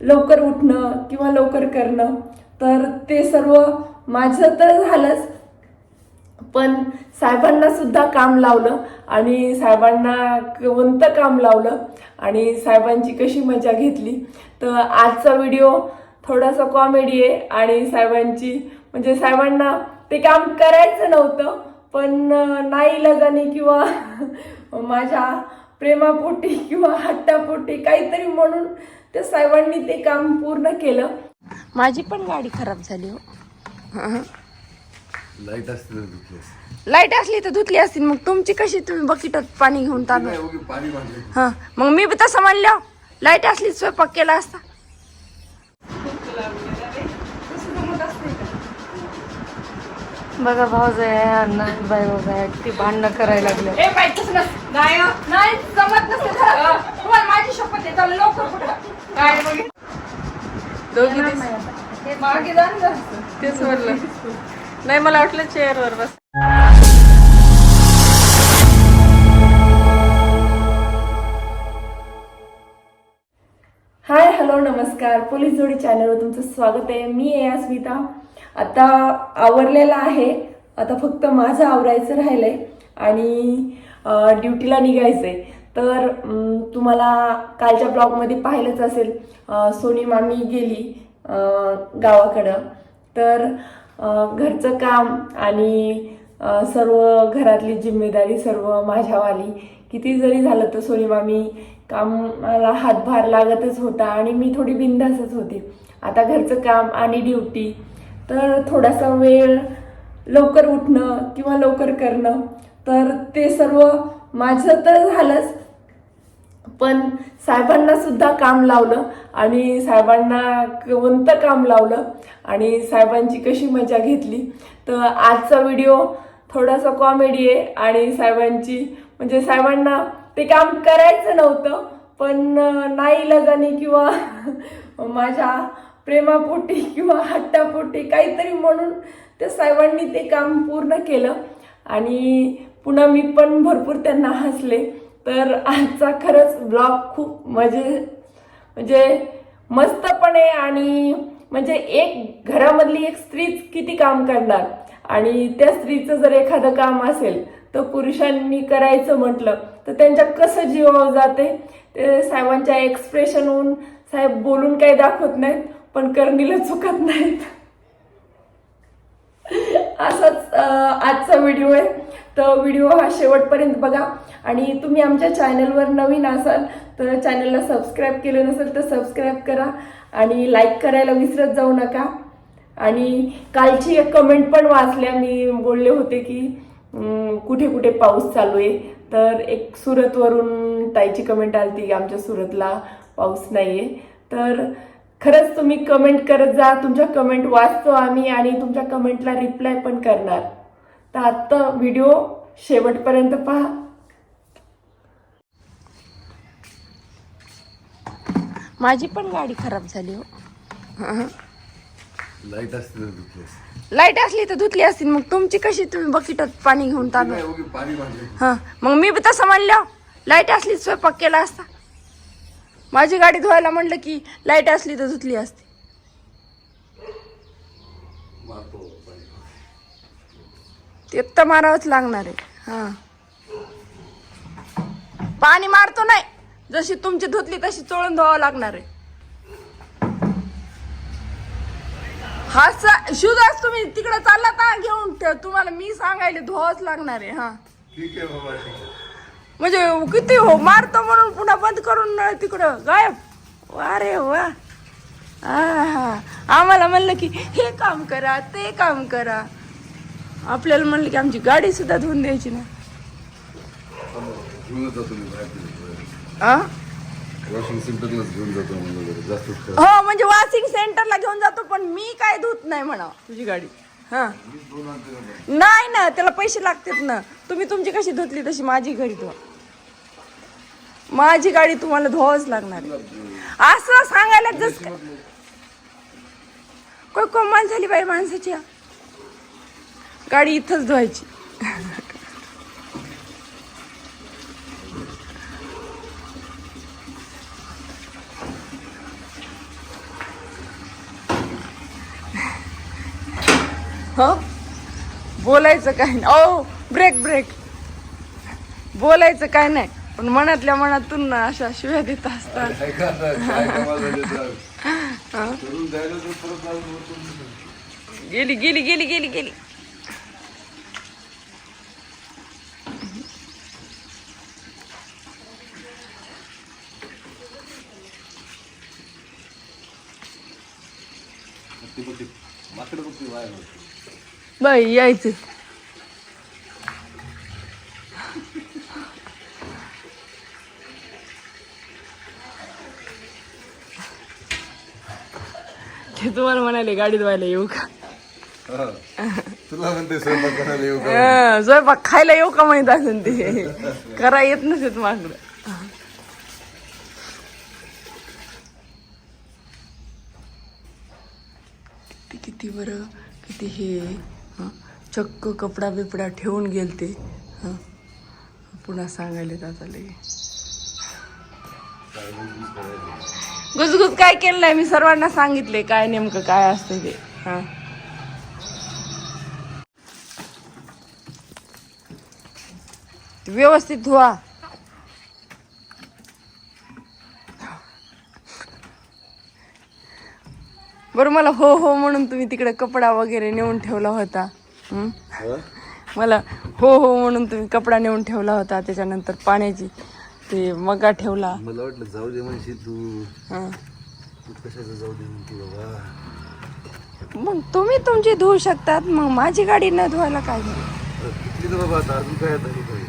लवकर उठणं किंवा लवकर करणं तर ते सर्व माझं तर झालंच. पण साहेबांना सुद्धा काम लावलं आणि साहेबांना कोणतं काम लावलं आणि साहेबांची कशी मजा घेतली. तर आजचा व्हिडिओ थोडासा कॉमेडी आहे आणि साहेबांची म्हणजे साहेबांना ते काम करायचं नव्हतं पण नाही लगाने किंवा माझ्या प्रेमापोटी किंवा हट्टापोटी काहीतरी म्हणून त्या साहेबांनी ते काम पूर्ण केलं. माझी पण गाडी खराब झाली हो. लाइट असते. लाइट असली तर धुतली असतील मग तुमची कशी तुम्ही बकेटात पाणी घेऊन तांदूळ हा. मग मी तसं म्हणलं. लाइट असली स्वयंपाक केला असता. बघा आहे बाई बघा ती भांडणं करायला लागले. ए बाई तसं नस- नाही हं. माझी शपथ आहे. चला लवकर कुठं? काय बघ. दोघी दिस- मागे जा ना जरासं. तेच म्हणलं. नाही मला वाटलं चेअरवर बस. हाय हॅलो नमस्कार. पोलीस जोडी चॅनलवर तुमचं स्वागत आहे. मी आहे अस्मिता. आता आवरलेलं आहे. आता फक्त माझं आवरायचं राहिलंय आणि ड्युटीला निघायचंय. तर तुम्हाला कालच्या ब्लॉगमध्ये पाहिलंच असेल सोनी मामी गेली गावाकडं. तर घरचं काम आणि सर्व घरातली जिम्मेदारी सर्व माझ्यावाली. किती जरी झालं तर सोनी मामी कामाला हातभार लागतच होता आणि मी थोडी बिंदासच होते. आता घरचं काम आणि ड्युटी. तर थोडासा वेळ लवकर उठणं किंवा लवकर करणं तर ते सर्व माझं तर झालंच. पण साहेबांना सुद्धा काम लावलं आणि साहेबांना कोणतं काम लावलं आणि साहेबांची कशी मजा घेतली. तर आजचा व्हिडिओ थोडासा कॉमेडी आहे आणि साहेबांची म्हणजे साहेबांना ते काम करायचं नव्हतं पण नाही लगाने किंवा माझ्या प्रेमापोटी किंवा हट्टापोटी काहीतरी म्हणून त्या साहेबांनी ते काम पूर्ण केलं. आणि पुन्हा मी पण भरपूर त्यांना हसले. तर आजचा खरंच ब्लॉग खूप मजे म्हणजे मस्तपणे आणि म्हणजे एक घरामधली एक स्त्रीच किती काम करणार? आणि त्या स्त्रीचं जर एखादं काम असेल तर पुरुषांनी करायचं म्हटलं तर त्यांच्या कसं जीवावर जाते? ते साहेबांच्या एक्सप्रेशनहून साहेब बोलून काही दाखवत नाहीत पण करणीला चुकत नाहीत. असाच आजचा व्हिडिओ आहे. तर व्हिडिओ हा शेवटपर्यंत बघा. आणि तुम्ही आमच्या चॅनलवर नवीन असाल तर चॅनलला सबस्क्राईब केलं नसेल तर सबस्क्राईब करा आणि लाईक करायला विसरत जाऊ नका. आणि कालची एक कमेंट पण वाचल्या. मी बोलले होते की कुठे कुठे पाऊस चालू आहे? तर एक सुरतवरून ताईची कमेंट आली की आमच्या सुरतला पाऊस नाही आहे तर खरंच तुम्ही कमेंट करत जा. तुमच्या कमेंट वाचतो आम्ही आणि तुमच्या कमेंटला रिप्लाय पण करणार. तर आत्ता व्हिडिओ शेवटपर्यंत पहा. माझी पण गाडी खराब झाली हो. लाइट असते तर असते. लाइट असली तर धुतली असतील मग तुमची कशी तुम्ही बकेटात पाणी घेऊन ती तांदूळ नाही, उगी पाणी मांडले हा. मग मी बी तसं म्हणलं लाइट असली स्वयंपाक केला असता. माझी गाडी धुवायला म्हणलं की लाइट असली तर धुतली असती मारतो पाणी ते तर मारावंच लागणार आहे. हा. पाणी मारतो नाही. जशी तुमची धुतली तशी चोळून धुवावं लागणार आहे. हा शूज आज तुम्ही तिकडे चालला का घेऊन ठेव तुम्हाला मी सांगायला धुवावंच लागणार आहे हा. ठीक आहे बाबा ठीक आहे. म्हणजे किती हो मारतो म्हणून पुन्हा बंद करून तिकडं गायब. अरे वा. आहा. आम्हाला म्हणलं की हे काम करा ते काम करा. आपल्याला म्हणलं की आमची गाडी सुद्धा धुवून द्यायची ना घेऊन जातो मी बाहेर तिथे. आ? वॉशिंग सेंटरलाच घेऊन जातो म्हणलं जरा. जास्तच खराब. हो म्हणजे वॉशिंग सेंटरला घेऊन जातो पण मी काय धुत नाही म्हणा तुझी गाडी हा मीच दोन आणते ना बाहेर. नाही ना त्याला पैसे लागतात ना तुम्ही तुमची कशी धुतली तशी माझी गाडी धुवा माझी गाडी तुम्हाला धुवाच लागणार आहे. असं सांगायला जस काय कमाल झाली बाई माणसाची हा. गाडी इथंच धुवायची. हो? बोलायचं काय नाही. ओ ब्रेक ब्रेक बोलायचं काय नाही. पण मनातल्या मनातून ना अशा शिव्या देत असतात. गेली गेली गेली गेली गेली. बाई यायचं. ते तुम्हाला म्हणाले गाडीत व्हायला येऊ का. तुला म्हणते स्वयंपाक करायला येऊ का अं, स्वयंपाक खायला येऊ का माहीत असेल ते. करा येत नसेल माकडं किती किती बरं. किती हे चक्क कपडा बिपडा ठेवून गेलते. हं? पुन्हा सांगायला आता लगे गुजगुज काय केलंय? मी सर्वांना सांगितले काय नेमकं काय असतं ते. हां. व्यवस्थित धुवा. बरं मला हो हो म्हणून तुम्ही तिकडे कपडा वगैरे नेऊन ठेवला होता. हं? मला हो हो म्हणून तुम्ही कपडा नेऊन ठेवला होता त्याच्यानंतर पाण्याची ते मगा ठेवला. मला वाटलं जाऊ दे म्हणशील तू. हं. तू कशाचं जाऊ दे म्हणते बाबा? मग तुम्ही तुमची धुवू शकतात मग माझी गाडी न धुवायला काय झालं? अरे किती तर बाबा आता अजून काय आता हे काय?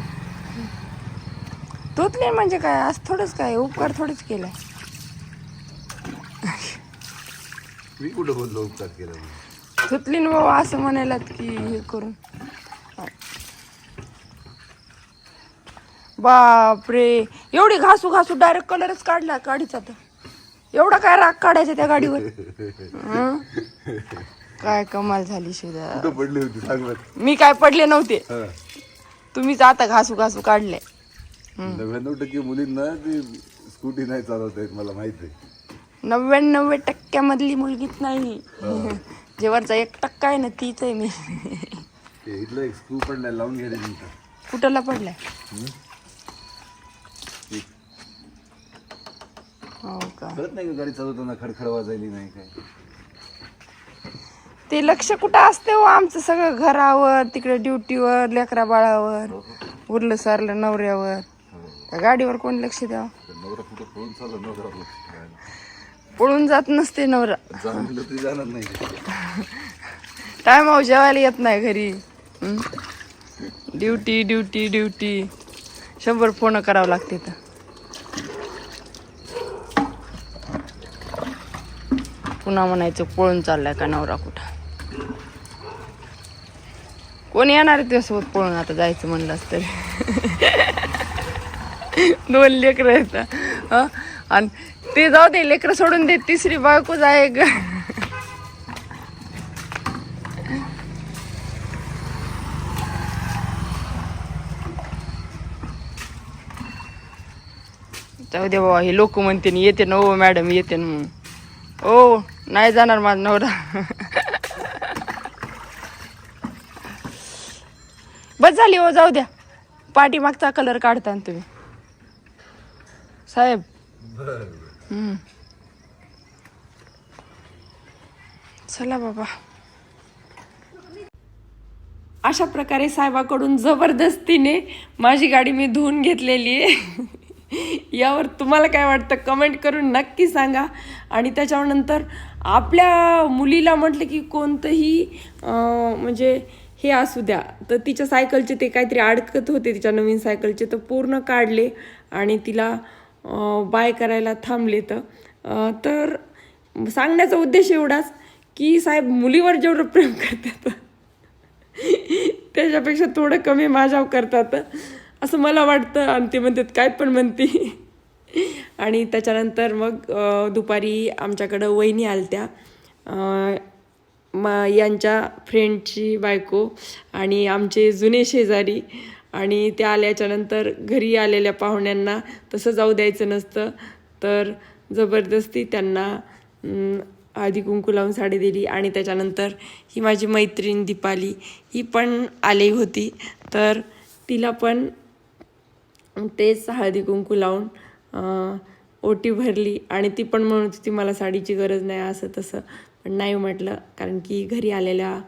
धुतले म्हणजे काय? आज थोडंच काय? उपकार थोडंच केलाय. मी कुठं बोललो उपकार केला म्हणून? धुतली ना बाबा असं म्हणायलात की हे करून बापरे एवढी घासू घासू डायरेक्ट कलरच काढला गाडीचा तर एवढा काय राग काढायचा त्या गाडीवर हं? काय कमाल झाली शिवदा कुठं पडली होती सांग बरं. मी काय पडले नव्हते हा. तुम्हीच आता घासू घासू काढले नव्याण्णव टक्के मुलींना ती स्कूटी नाही चालवता येत मला माहीत आहे नव्याण्णव टक्क्यामधली मुलगीच नाही. जे वरचा एक टक्का आहे ना तीच आहे मी. ते इथलं एक स्क्रू पडलाय लावून घ्या रे तुमचा कुठला पडलाय? हो का? कळत नाही का गाडी चालवताना खडखड वाजायली नाही काय? ते लक्ष कुठं असते हो आमचं सगळं घरावर तिकडे ड्युटीवर लेकरा बाळावर उरलं सारलं नवऱ्यावर. त्या गाडीवर कोण लक्ष द्यावं? तर नवरा कुठं पळून चालला नवरा. पळून जात नसते नवरा. जाणलं तरी जाणार नाही. टायमावर जेवायला येत नाही घरी. ड्युटी ड्युटी ड्युटी शंभर फोन करावं लागते तर पुन्हा म्हणायचं पळून चाललाय का नवरा कुठं? कोणी येणार आहे त्यासोबत पळून? आता जायचं म्हणलंच तरी. दोन लेकरं आहेत. हं? आणि ते जाऊ दे लेकरं सोडून दे तिसरी बायको जाय ग. जाऊ दे बाबा हे लोक म्हणते ना, येते ना ओ मॅडम येते ना ओ नाही जाणार माझा नवरा. बस झाली हो जाऊ द्या. पाठीमागचा कलर काढता ना तुम्ही. साहेब. चला बाबा. अशा प्रकारे साहेबाकडून जबरदस्तीने माझी गाडी मी धुवून घेतलेली आहे. यावर तुम्हाला काय वाटतं? कमेंट करून नक्की सांगा. आणि त्याच्यानंतर आपल्या मुलीला म्हटलं की कोणतंही म्हणजे हे असू द्या. तर तिच्या सायकलचे ते काहीतरी अडकत होते तिच्या नवीन सायकलचे तर पूर्ण काढले. आणि तिला बाय करायला थांबले तर. तर सांगण्याचा उद्देश एवढाच की साहेब मुलीवर जेवढं प्रेम करतात त्याच्यापेक्षा थोडं कमी माझ्यावर करतात. असं मला वाटतं. आणि ते म्हणतात काय पण म्हणते. आणि त्याच्यानंतर मग दुपारी आमच्याकडं वहिनी आलत्या. मा यांच्या फ्रेंडची बायको आणि आमचे जुने शेजारी. आणि त्या आल्याच्यानंतर घरी आलेल्या पाहुण्यांना तसं जाऊ द्यायचं नसतं. तर जबरदस्ती त्यांना आधी कुंकू लावून साडी दिली आणि त्याच्यानंतर ही माझी मैत्रीण दीपाली ही पण आली होती. तर तिला पण तेच हळदी कुंकू लावून ओटी भरली आणि ती पण म्हणत होती मला साडीची गरज नाही असं तसं. पण नाही म्हटलं कारण की घरी आलेल्या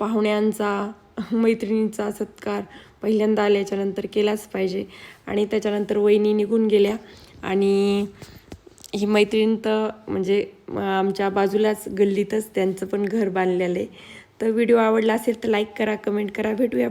पाहुण्यांचा मैत्रिणींचा सत्कार पहिल्यांदा आल्याच्यानंतर केलाच पाहिजे. आणि त्याच्यानंतर वहिनी निघून गेल्या. आणि ही मैत्रीण तर म्हणजे आमच्या बाजूलाच गल्लीतच त्यांचं पण घर बांधलेलं आहे. तर व्हिडिओ आवडला असेल तर लाईक करा कमेंट करा. भेटूया